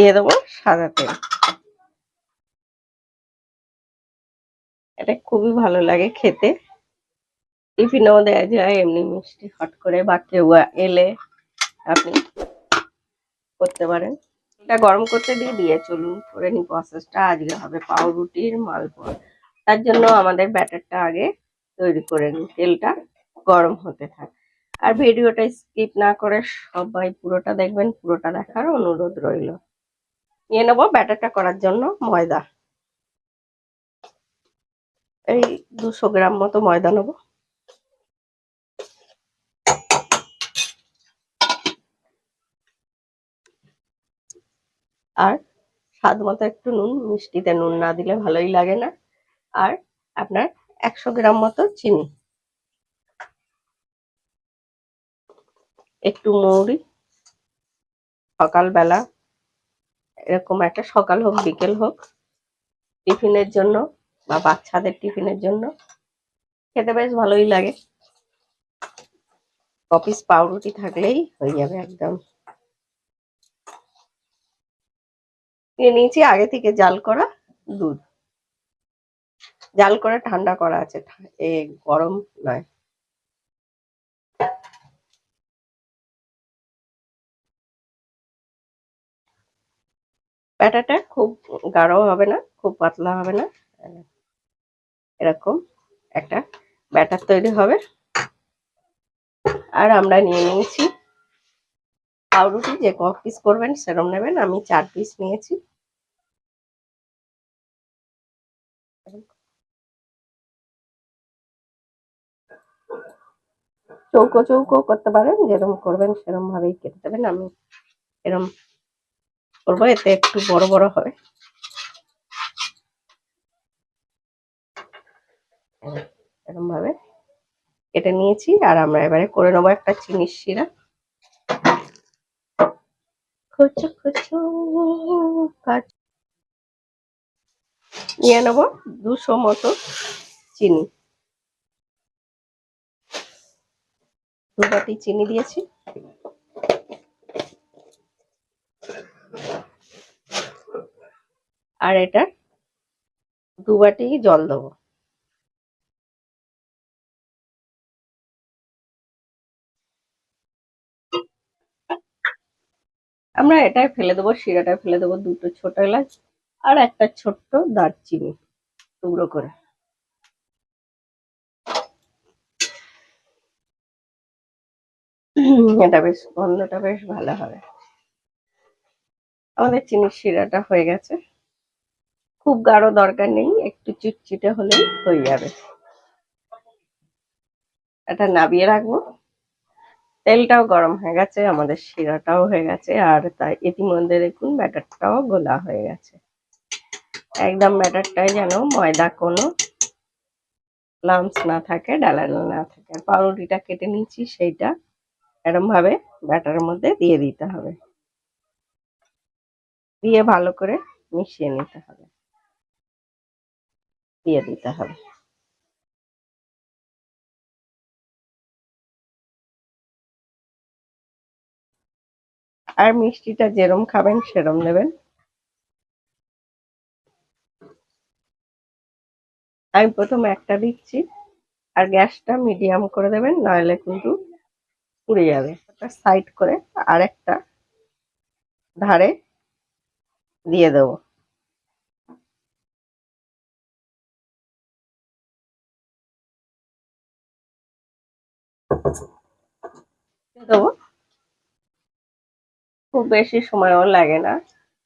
দিয়ে দেবো সাদা তেল এটা খুবই ভালো লাগে খেতে। টিফিনেও দেওয়া যায় এমনি মিষ্টি, হট করে বা কেউ এলে আপনি করতে পারেন। এটা গরম করতে দিয়ে দিয়ে চলুন, করে নি প্রসেসটা আজকে হবে পাউরুটির মালপোয়া। তার জন্য আমাদের ব্যাটারটা আগে তৈরি করে নিই। তেলটা গরম হতে থাক। আর ভিডিওটা স্কিপ না করে সবাই পুরোটা দেখবেন, পুরোটা দেখার অনুরোধ রইল। নিয়ে নেব ব্যাটারটা করার জন্য ময়দা। এই দুশো গ্রাম মতো ময়দা নেব। আর স্বাদ মতো একটু নুন, মিষ্টিতে নুন না দিলে ভালোই লাগে না। আর আপনার একশো গ্রাম মতো চিনি। একটু মৌরি। সকালবেলা এরকম একটা সকাল হোক, বিকেল হোক, টিফিনের জন্য বা বাচ্চাদের টিফিনের জন্য। খেতে বেশ ভালোই লাগে। কপিস পাউরুটি থাকলেই হয়ে যাবে একদম। নিয়ে নিয়েছি আগে থেকে জাল করা দুধ। জাল করে ঠান্ডা করা আছে। এ গরম নয়। ব্যাটাটা খুব গাঢ় হবে না, খুব পাতলা হবে না। এরকম একটা ব্যাটার তৈরি হবে। আর আমরা নিয়ে নিয়েছি পাউরুটি, যে ক পিস করবেন সেরম নেবেন, আমি চার পিস নিয়েছি। চৌকো চৌকো করতে পারেন যেরকম করবেন সেরম ভাবেই কেটে দেবেন, আমি এরকম করব, এতে একটু বড় বড় হবে। এরকম ভাবে কেটে নিয়েছি, আর আমরা এবারে করে নেব একটা চিনির শিরা। নিয়ে নেব দুশো মতো চিনি। দু বাটি চিনি দিয়েছি। আর এটা দু বাটি জল দেবো। আমরা এটাই ফেলে দেবো শিরাটা ফেলে দেবো দুটো ছোট এলাচ আর একটা ছোট্ট দারচিনি টুকরো করে। এটা বেশ, গন্ধটা বেশ ভালো হবে। আমাদের চিনির শিরাটা হয়ে গেছে। খুব গাঢ় দরকার নেই, একটু চিটচিটে হলেই হয়ে যাবে। এটা নাবিয়ে রাখব। তেলটাও গরম হয়ে গেছে, আমাদের শিরাটাও হয়ে গেছে, আর তাই ইতিমধ্যে দেখুন ব্যাটারটাও গোলা হয়ে গেছে। একদম ব্যাটারটাই যেন ময়দা কোনো লামস না থাকে ডালানো না থাকে। আর পাউরুটিটা কেটে নিচ্ছি সেইটা এরমভাবে ব্যাটারের মধ্যে দিয়ে দিতে হবে। দিয়ে ভালো করে মিশিয়ে নিতে হবে। দিয়ে দিতে হবে। আর মিষ্টিটা যেরম খাবেন, সেরম নেবেন। আমি প্রথমে একটা দিচ্ছি, আর গ্যাসটা মিডিয়াম করে দেবেন, নাহলে কিন্তু পুড়ে যাবে। একটা সাইড করে আরেকটা ধারে দিয়ে দেবো। দেবো। খুব বেশি সময়ও লাগে না।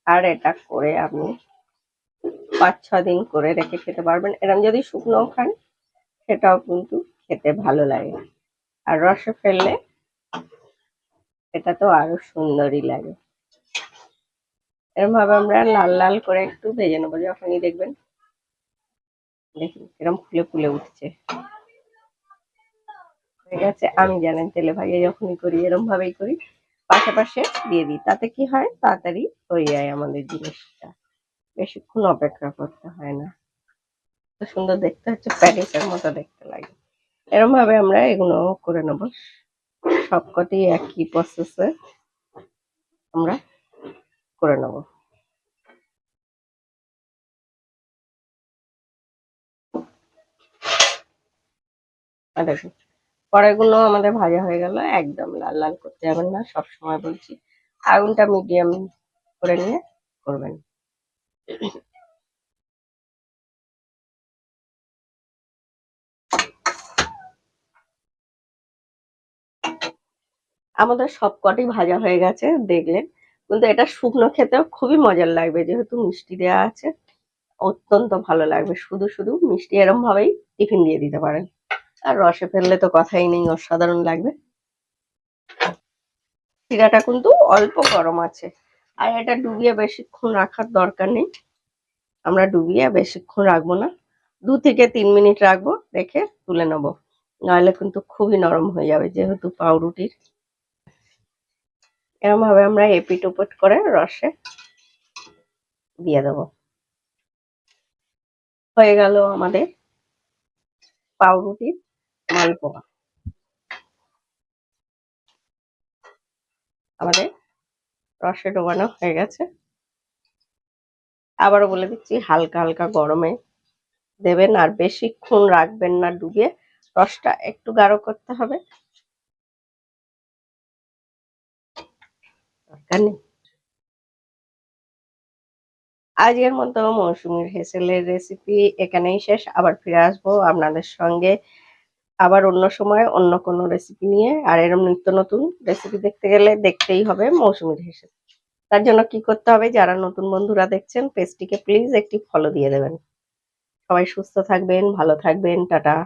আর এটা করে আপনি পাঁচ ছ দিন করে রেখে খেতে পারবেন। এরকম যদি শুকনো খান, সেটাও কিন্তু খেতে ভালো লাগে। আর রসে ফেললে এটা তো আরও সুন্দরই লাগে। এরকম ভাবে আমরা লাল লাল করে একটু ভেজে নেব। যখনই দেখবেন, দেখুন এরকম ফুলে ফুলে উঠছে। ঠিক আছে? আমি জানেন তেলে ভাগে যখনই করি এরম ভাবেই করি। পাশাপাশি দিয়ে দিই। তাতে কি হয়? তাড়াতাড়ি হয়ে যায় আমাদের জিনিসটা। বেশিক্ষণ অপেক্ষা করতে হয় না। তো সুন্দর দেখতে হচ্ছে, প্যাকেটের মতো দেখতে লাগে। এরম ভাবে আমরা এগুলো করে নেব। সবকটি একই প্রসেসে আমরা করে নেব। আর দেখুন। কড়াইগুলো আমাদের ভাজা হয়ে গেল, একদম লাল লাল করতে যাবেন না, সব সময় বলছি, আগুনটা মিডিয়াম করে নিয়ে করবেন। আমাদের সবকটি ভাজা হয়ে গেছে, দেখলেন। কিন্তু এটা শুকনো খেতেও খুবই মজার লাগবে, যেহেতু মিষ্টি দেওয়া আছে, অত্যন্ত ভালো লাগবে। শুধু শুধু মিষ্টি এরম ভাবেই টিফিন দিয়ে দিতে পারেন। আর রসে ফেললে তো কথাই নেই, অসাধারণ লাগবে। চিরাটা কিন্তু অল্প গরম আছে। আর এটা ডুবিয়ে বেশিক্ষণ রাখার দরকার নেই। আমরা ডুবিয়ে বেশিক্ষণ রাখব না। দু থেকে তিন মিনিট রাখব, রেখে তুলে নেব। নাহলে কিন্তু খুবই নরম হয়ে যাবে, যেহেতু পাউরুটির। এরকম ভাবে আমরা এপিট ওপিট করে রসে দিয়ে দেব। হয়ে গেল আমাদের পাউরুটির মালপোয়া আমাদের রসে ডোবানো হয়ে গেছে। আবারও বলে দিচ্ছি, হালকা হালকা গরমে দেবেন আর বেশিক্ষণ রাখবেন না, ডুবিয়ে রসটা একটু গাঢ় করতে হবে। আজকের মতো মৌসুমীর হেসেলের রেসিপি এখানেই শেষ। আবার ফিরে আসব আপনাদের সঙ্গে। আবার অন্য সময় অন্য কোনো রেসিপি নিয়ে, আর এরম নিত্য নতুন রেসিপি দেখতে গেলে দেখতেই হবে মৌসুমীর হিসেবে। তার জন্য কি করতে হবে, যারা নতুন বন্ধুরা দেখছেন পেজটিকে প্লিজ একটি ফলো দিয়ে দেবেন। সবাই সুস্থ থাকবেন, ভালো থাকবেন, টাটা।